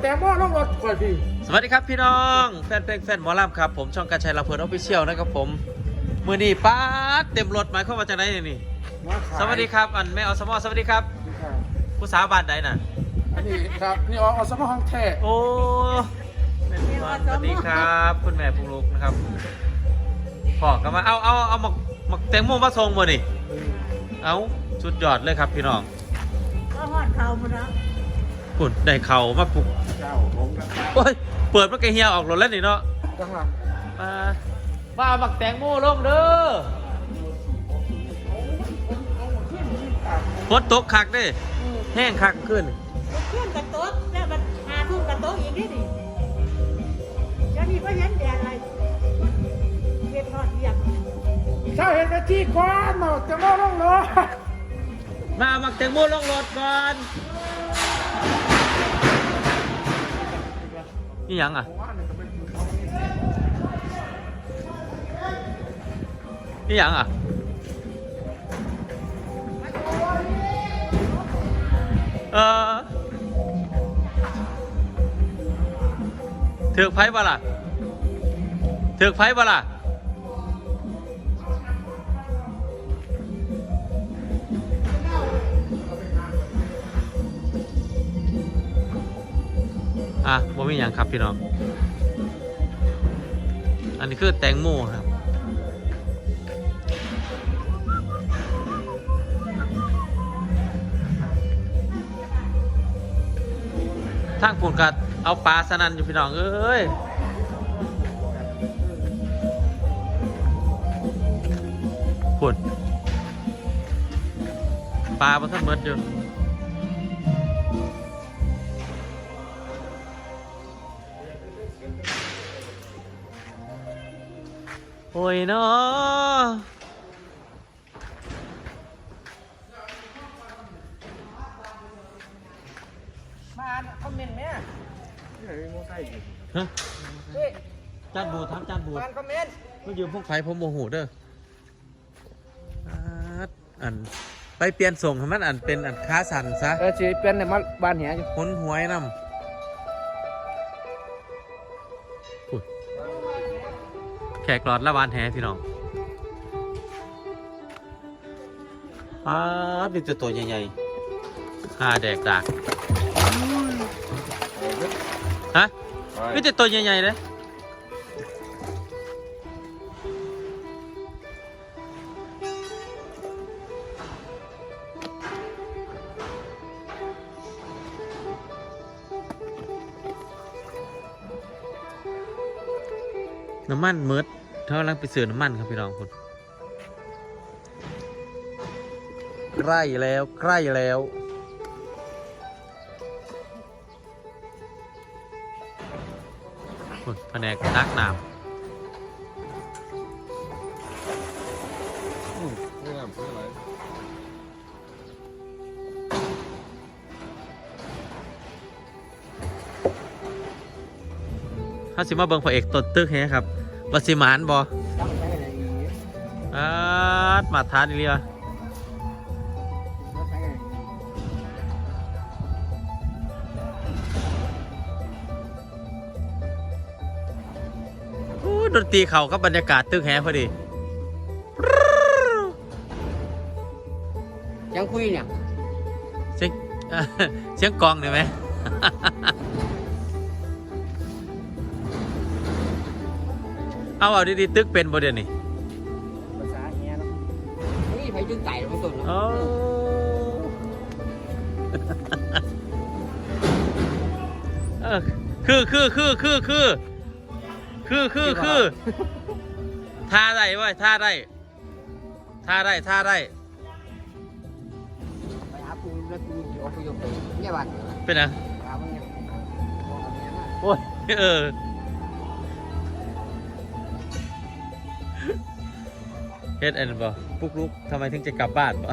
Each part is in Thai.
แตงโมลงรถก่อนพี่ สวัสดีครับพี่น้อง แฟนเพลงแฟนหมอลำครับ ผมช่องการชัยลำเพลินออฟฟิเชียลนะครับผมมือนี้ป้าดเต็มรถหมายความว่าจากไหนเนี่ยนี่มาขายสวัสดีครับ อันแม่อสมอสวัสดีครับครับ ผู้สาวบ้านใดน่ะ อันนี้ครับนี่เอาเอาสมอห้องแท้โอ้แม่นวลสวัสดีครับ คุณแม่ปุกลุกนะครับพอกันมาเอาเอาเอาหมกหมกแตงโมมาส่งบ่นี่เอาสุดยอดเลยครับพี่น้องก็หอดเขาหมดแล้ว คุณได้เข่ามาปลุกเจ้าผมกันโอ้ยเปิดมาแกเฮียออกรถแล้วนี่เนาะข้างหลังมามาเอาหมักแตงโมลงเด้อฝนตกคักเด้แห้งคักขึ้นเพื่อนกับโต๊ะแล้วมันหาทุ่มกับโต๊ะอีกนี่ดิเดี๋ยวนี้ก็เห็นแดดอะไรเวียนหอดเวียกเช้าเห็นไปที่ก้อนเนาะแตงโมลงรถมาเอาหมักแตงโมลงรถก่อน นี่ยังอะนี่ยังอะเออถือไพ่บ่ล่ะถือไพ่บ่ล่ะ อะว่มีอย่างครับพี่น้อง อันนี้คือแตงโมครับ ทางปุ่นกัดเอาปลาสนันอยู่พี่น้อง เอ้ยปุ่นปลาบนท่านเมิดอยู่ ยเนาะมาคอมเมนต์ไหมนี่ไหนโมไซค์อยู่ฮะเฮ้ยจานบูดทำจานบูดมาคอมเมนต์มันยืมพวกไฟผมโมโหเด้ออาดอันไปเปลี่ยนส่งให้มันอันเป็นอันค้าสันซะเออชีเป็นในมาบ้านเหี้ยอยู่หุนหวยนำ กหลอดละวานแหพี่น้องอาดเป็นตัวตัวใหญ่ๆหาแดกดากฮะไม่แต่ตัวใหญ่ๆเลยน้ำมันเมิด เท่ากำลังไปซื้อน้ำมันครับพี่น้องคุณใกล้แล้วใกล้แล้ว คุณแผนกตักน้นี่น้ำเป็นอะไรำถ้าสิมาเบิ่งพระเอกตดตึกแฮครับ วาสิมานบอตั้งใจอะไรอย่างงี้อาดมาทานอีเลียตั้งใจอะไรโอ้ดนตรีเขากับบรรยากาศตึกแฮพอดี ยังคุยเนี่ย เสียงเสียงกลองได้ไหม เอาเอาดีๆตึกเป็นบ่เดี๋ยวนี้ภาษาเหี้ยเนาะนี่ไปจึงไก่มาตุนโอ้เออคือคือคือคือคือคือคือคือท่าได้เว้ยท่าได้ท่าได้ท่าได้ไปหาปูแล้วปูอยู่อพยพไปเนี่ยบ้านเป็นไงหามันเนี่ยบอกกับเมียมาโอ้ยเออ เฮ็ดอันนั้นบ่ปุกลุกทำไมถึงจะกลับบ้านบ่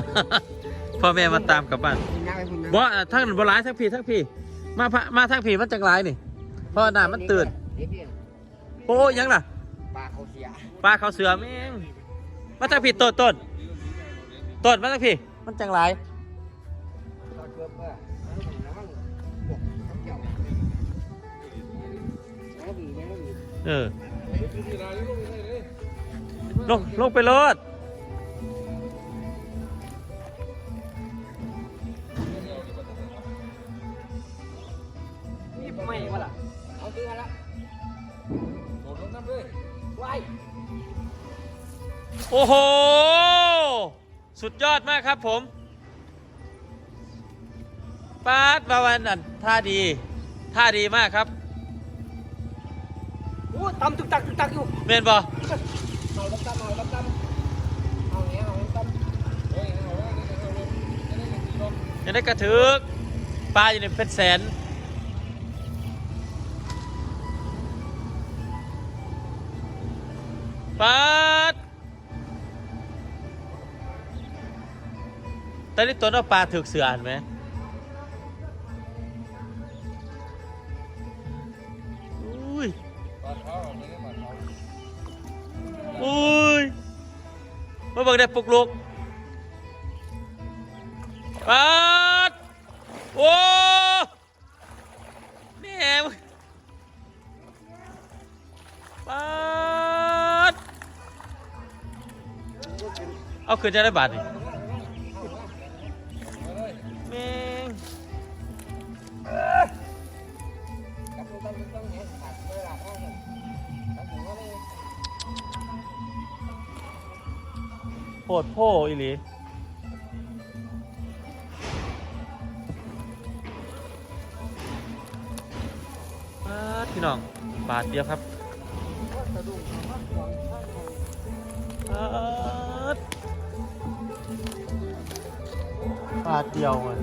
พ่อแม่มาตามกลับบ้านกินน้ำไปคุณน้ำบ่อะทั้งนั้นบ่ร้ายทั้งพี่ทั้งพี่ มาพะมาทั้งพี่มันจังร้ายนี่เพราะหน้ามันตื่น เด็กเรียนโอ้ยังล่ะ ปลาเขาเสียปลาเขาเสือแม่งมาทั้งพี่ต้นต้นต้นมาทั้งพี่ มันจังร้ายเราเชื่อเพื่อน้ำมันบกเขาเกี่ยวเออล งลงไปรถนี่ไม่วะล่ะเอาซื้อมาละโดดลงน้ำเลยว้ายโอ้โห สุดยอดมากครับผมปาดบาวันอันท่าดีท่าดีมากครับ โอ้ตำตุกตักตุกตักอยู่เมนบอ ยังได้กระถึกปลาอยู่ในเป็นแสนปัดตอนนี้ตัวน้องปลาถึกเสืออ่านไหม เบิ่งได้ปลุกลุกปาดโอ้แม่มปาดเอาคืนจะได้บาทนี่ โพดโพอีหลีปาดพี่น้อง บาทเดียวครับปาดบาทเดียวเลย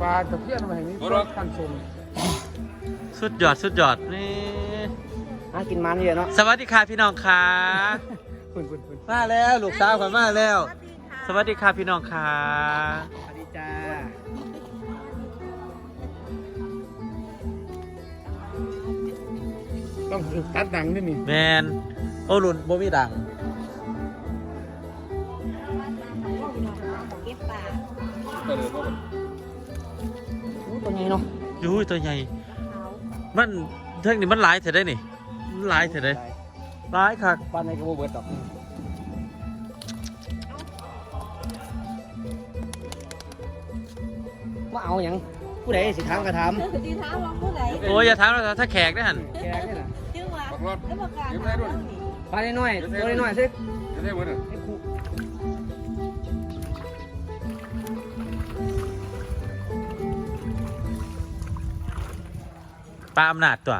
ปลาตะเพียนมาให้มีปลาขันสมสุดยอด สุดยอด นี่ น่ากินมันเยอะเนาะสวัสดีค่ะพี่น้องค่ะคุณคุณคุณมาแล้วลูกสาวขวัญมาแล้ว สวัสดีค่ะพี่น้องค่ะสวัสดีจ้าต้องตัดดังด้วยนี่แมนโอรุนบ่มีดังเก็บปลาตัวนี้เนาะยูยตัวใหญ่เขามันเท่งนี่มันหลายเถอะได้นี่มัน หลายเถอะได้หลายคักปลาในกระบอกเบิดดอกมาเอาอย่างผู้ใดสิถามกระถามเธอคือดีท้าว่าผู้ใดโอ้ยอย่าถามเราถ้าแขกได้หันแกนี่น่ะจึงว่าแล้วประกาศหาเรื่องนี่ปลาน้อยๆตัวน้อยๆสิจะได้หมดอะไอ้ครูปลาอำนาจตัว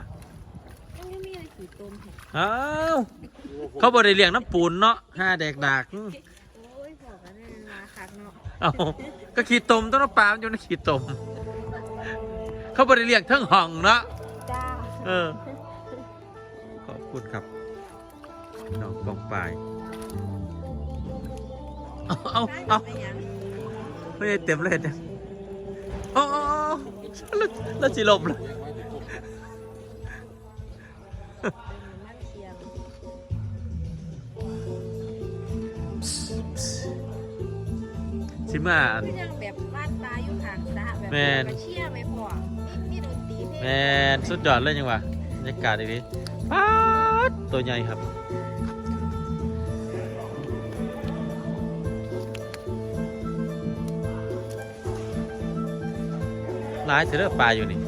ยังไม่มีอะไรขี่ต้มแท้ อ้าวเขาบ่ได้เลี้ยงน้ำปูนเนาะห้าแดกดากโอ้ยบอกกันนี่มาคักเนาะเอาก็ขีดตมต้องน้ำปลามันอยู่ในขีดตม เขาบ่ได้เลี้ยงเทั้งห้องเนาะจ้าเออ ขอบคุณครับน้องกองปลายเอาเอาเอาได้ยังไม่ได้เต็มเลยเนี่ยโอ้โอ้โอ้แล้วแล้วสิลมเลย สิมาอัน คือยังแบบบ้านตาอยู่ข้างสระแบบแม่นมาเชี่ยไม่พอมีมีดนตรีเพลงแมนสุดยอดเลยยังวะบรรยากาศดีๆป๊าดตัวใหญ่ครับ หลายเสือปลาอยู่นี่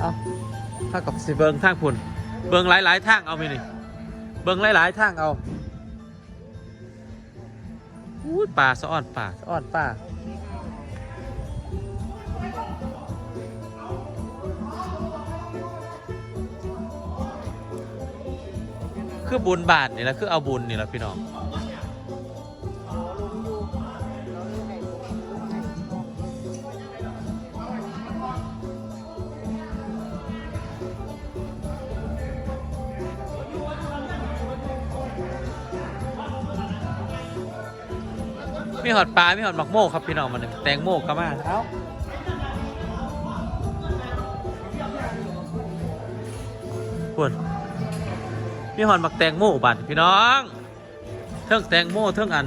เอา ถ้ากับสิเบิงทางพุ่นเบิงหลายๆทางเอาไหมนี่เบิงหลายๆทางเอาอุ้ป่าสะอ่อนป่าสะอ่อนป่าคือบุญบาทนี่แหละคือเอาบุญนี่แหละพี่น้อง มีหอดปลา มีหอดหมักโม่ครับพี่น้องมาหนึ่งแตงโม่ก็มาเอ้าควรมีหอดหมักแตงโม่บันพี่น้อง เทิงแตงโมเทิงอัน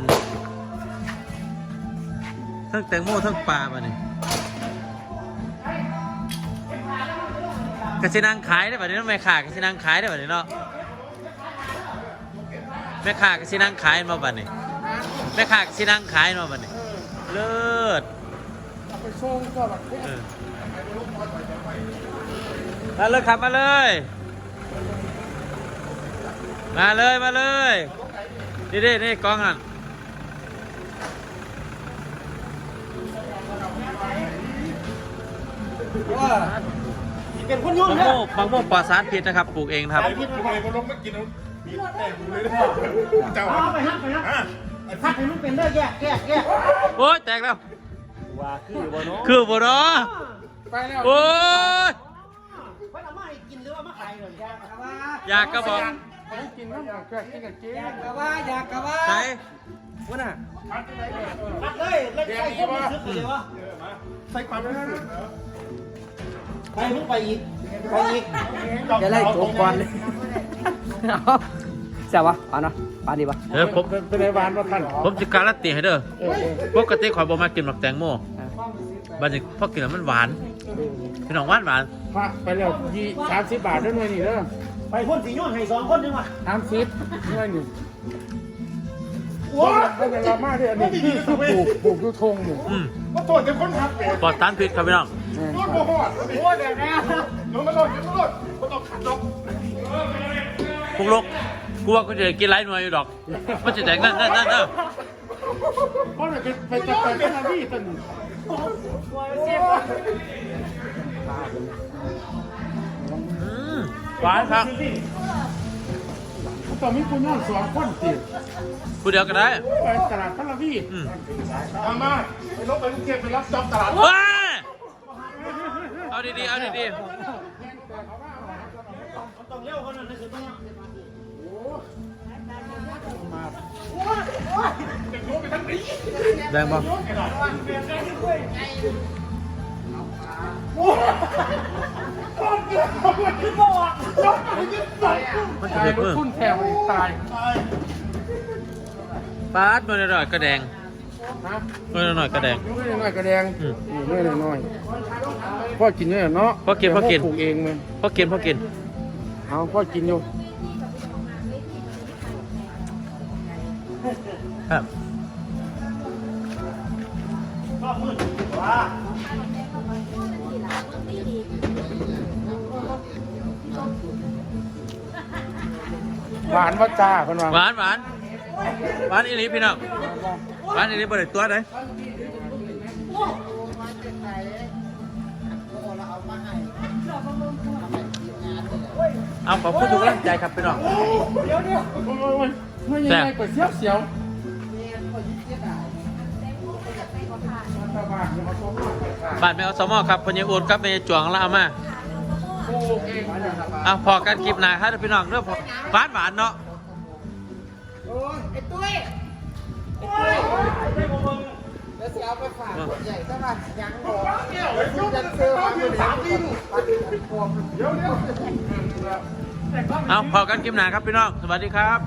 เทิงแตงโมเทิงปลามาเนี่ยกระชินางขายได้แบบนี้เนาะแม่ค้ากระชินางขายได้แบบนี้เนาะแม่ค้ากระชินางขายมาแบบนี้ แม่ค้ากระชินางขายมาแบบนี้เลิศเอาไปส่งก็แบบเออมาเลยครับมาเลย มาเลยมาเลยนี่ดินี่กล้องอะว่าเป็นคนยุ่งบางเนี่ยโม่บางโม่ปลอดสารพิษนะครับปลูกเองนะครับ ไอ้พูดทำไมก็ลงมากินเอาบีบแต่กูเลยนะเจ้าเอาไปฮักไปฮัก อะฮักให้มันเป็นเด้อแยกแยกแยกโอ้ยแตกแล้ว ว่าคือบ่เนาะคือบ่เนาะไปแล้วโอ้ยเพิ่นเอามาให้กินหรือว่ามาขายเหรออยากกะว่าอยากกระบอกไปกินน้ำอยากแกกินกับกินอยากกะว่าอยากกะว่าไหนว่าน่ะฮักเลยแล้วใส่ความรู้สึกเลยวะใส่ความรู้สึกไปมึงไปอีกไปอีกจะไล่ตัวก่อนเลยเอา แซ่บวะปานเนาะปานดีปะเออผมเป็นไรหวานว่าท่านผมจะการันตีให้เด้อเออเออปกติข่อยบ่มากินหมักแตงโมบัดนี้พอกินแล้วมันหวานพี่น้องหวานหวานพระไปแล้วยี่สามสิบบาทด้วยหน่วยนี่เด้อไปพ่นสีย้อนให้สองคนนึงว่ะสามสิบหน่วยนี่ว้าไม่เป็นไรมากเลยอันนี้ที่ปลูกปลูกดูทงอยู่อืมก็โทษจะคนทักเด็กปลอดสารพิษครับพี่น้องโดนโมโหอะโอ้ยแบบนี้โดนมาโดนโดนก็ต้องขัดดอกพวกลูก กูว่ากูจะกินไรหน่วยอยู่ดอก มันจะแตกนั่นนั่นนั่นนั่นเพราะเราไปไปจะไปที่นาวี่ตันอืมหวานครับตอนนี้คุณน้องสองคนติดกูเดียวก็ได้ไปตลาดทาวี่อืมทำมาไปลบไปกรุงเทพไปรับจอบตลาดว้าเอาดีๆเอาดีต้องเร็วคนนั้นคือต้อง แดงป่ะมันจะตายเด็กรถมือทุ่นแถวตายปาดหน่อยหน่อยๆก็แดงนะหน่อยหน่อยๆก็แดงเมื่อน้อยกระแดงอืมเมื่อน้อยพ่อกินเนี่ยเนาะพ่อกินพ่อกินปลูกเองมันพอกินพอกินเอาพ่อกินอยู่ ครับหวานว่าจ้าคนว่าหวานหวานหวานอีหลีพี่น้องหวานอีหลีบริตัวเลยเอาขอบคุณทุกกำลังใจครับพี่น้องโอ้ยไม่ยังไงก็เสียวเสียว บ้านแมวสมอครับพญาอูดครับพญาจวงแล้วเอามาเอาพอกันคลิปหนาครับพี่น้องเรื่องหวานหวานเนาะไอ้ตุ้ยแล้วสิเอาไปฝากใหญ่ซะป่ะยังบ่จะซื้อมาอยู่ในนี้เอาพอกันคลิปหนาครับพี่น้อง สวัสดีครับ